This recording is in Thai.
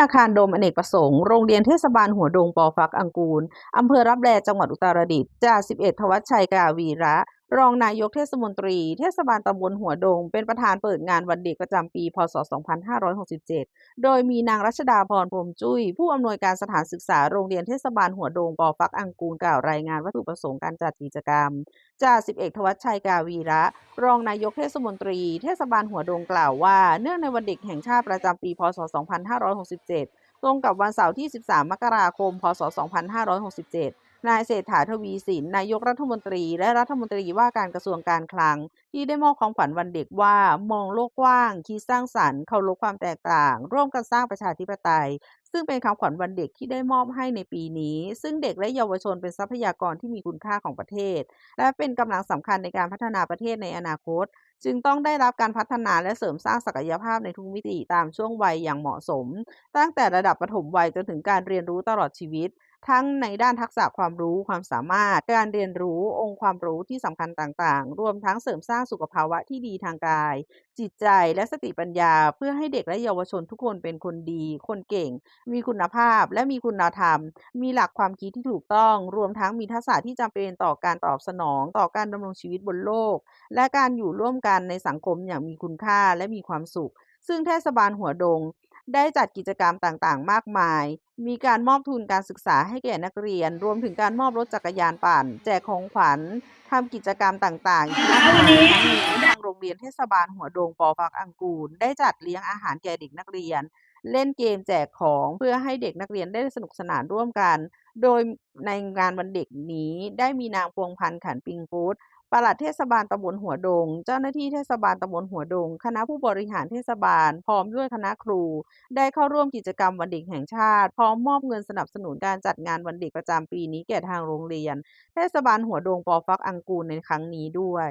อาคารโดมอเนกประสงค์ โรงเรียนเทศบาลหัวดงปอฟักอังกูล อำเภอรับแลจังหวัดอุตรดิตถ์จ่าสิบเอกทวัชชัยกาวีระ รองนายกเทศมนตรี เทศบาลตำบลหัวดง เป็นประธานเปิดงานวันเด็กประจำปี พศ 2567 โดยมีนางรัชดาพรพรมจุ้ย ผู้อำนวยการสถานศึกษาโรงเรียนเทศบาลหัวดงปอฟักอังกูลกล่าวรายงานวัตถุประสงค์การจัดกิจกรรมจ่าสิบเอกทวัชชัยกาวีระ รองนายกเทศมนตรี เทศบาลหัวดงกล่าวว่า เนื่องในวันเด็กแห่งชาติประจำปี พศ 2567 ตรงกับวันเสาร์ที่ 13 มกราคม พศ 2567 นายเศรษฐาทวีสินนายกรัฐมนตรี และรัฐมนตรีว่าการกระทรวงการคลัง ที่ได้มอบของขวัญวันเด็กว่ามองโลกกว้าง คิดสร้างสรรค์เคารพความแตกต่าง ร่วมกันสร้างประชาธิปไตย ซึ่งเป็นคำขวัญวันเด็กที่ได้มอบให้ในปีนี้ ซึ่งเด็กและเยาวชนเป็นทรัพยากรที่มีคุณค่าของประเทศ และเป็นกำลังสำคัญในการพัฒนาประเทศในอนาคต จึงต้องได้รับการพัฒนาและเสริมสร้างศักยภาพในทุกมิติตามช่วงวัยอย่างเหมาะสม ตั้งแต่ระดับประถมวัยจนถึงการเรียนรู้ตลอดชีวิต ทั้งในด้านทักษะความรู้ความสามารถ การเรียนรู้องค์ความรู้ที่สำคัญต่างๆ รวมทั้งเสริมสร้างสุขภาวะที่ดีทางกาย จิตใจและสติปัญญา เพื่อให้เด็กและเยาวชนทุกคนเป็นคนดี คนเก่ง มีคุณภาพและมีคุณธรรม มีหลักความคิดที่ถูกต้อง รวมทั้งมีทักษะที่จำเป็นต่อการตอบสนอง ต่อการดำรงชีวิตบนโลก และการอยู่ร่วมกันในสังคมอย่างมีคุณค่าและมีความสุข ซึ่งเทศบาลหัวดงได้จัดกิจกรรมต่างๆ มากมาย มีการมอบทุนการศึกษาให้แก่นักเรียน รวมถึงการมอบรถจักรยานปั่น แจกของขวัญทำกิจกรรมต่างๆวันนี้ทางโรงเรียนเทศบาลหัวโดงปอฟักอังกูล ได้จัดเลี้ยงอาหารแก่เด็กนักเรียน เล่นเกมแจกของเพื่อให้เด็กนักเรียนได้สนุกสนานร่วมกัน โดยในงานวันเด็กนี้ได้มีนางพวงพันธ์ขันปิงพุทธ ปลัดเทศบาลตำบลหัวดง เจ้าหน้าที่เทศบาลตำบลหัวดง คณะผู้บริหารเทศบาล พร้อมด้วยคณะครู ได้เข้าร่วมกิจกรรมวันเด็กแห่งชาติ พร้อมมอบเงินสนับสนุนการจัดงานวันเด็กประจำปีนี้แก่ทางโรงเรียน เทศบาลหัวดงปอฟักอังกูลในครั้งนี้ด้วย